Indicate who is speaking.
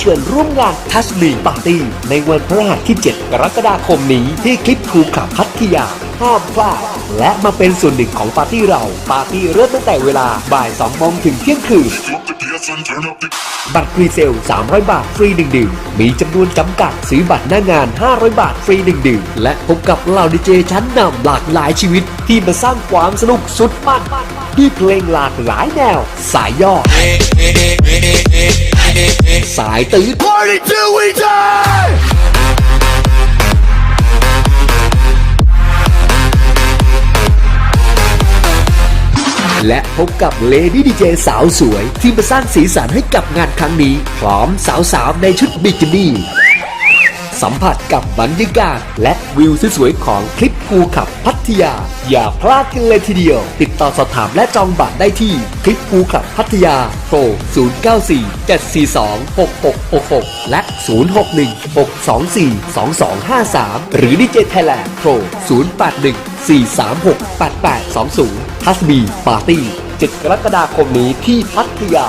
Speaker 1: เชิญร่วมงานทัชลีปาร์ตี้ในวันพฤหัสที่ 7 กรกฎาคมนี้ที่คลิปทูขับพัทยาห้ามพลาดและมาเป็นส่วนหนึ่งของปาร์ตี้เรา ปาร์ตี้เริ่มตั้งแต่เวลาบ่าย2โมงถึงเที่ยงคืนบัตรพรีเซล 300 บาทฟรี1ดื่มมีจำนวนจำกัดซื้อบัตรหน้างาน 500 บาทฟรี1ดื่มและพบกับเหล่าดีเจชั้นนำหลากหลายชีวิต ที่มาสร้างความสนุกสุดมันด้วยเพลงหลากหลายแนว สายย่อายตื้น
Speaker 2: Party till we die!
Speaker 1: และพบกับเลดี้ดีเจสาวสวย ที่มาสร้างสีสันให้กับงานครั้งนี้ พร้อมสาวๆในชุดบิกินี่ สัมผัสกับบรรยากาศและวิวสวยๆของคลิปภูขับพัทยา อย่าพลาดกันเลยทีเดียว ติดต่อสอบถามและจองบัตรได้ที่คลิปภูขับพัทยาโทร 094 742 6666 และ 061 624 2253 หรือดีเจไทยแลนด์โทร 081 436 8820 ทัสบีปาร์ตี้ 7 กรกฎาคมนี้ที่พัทยา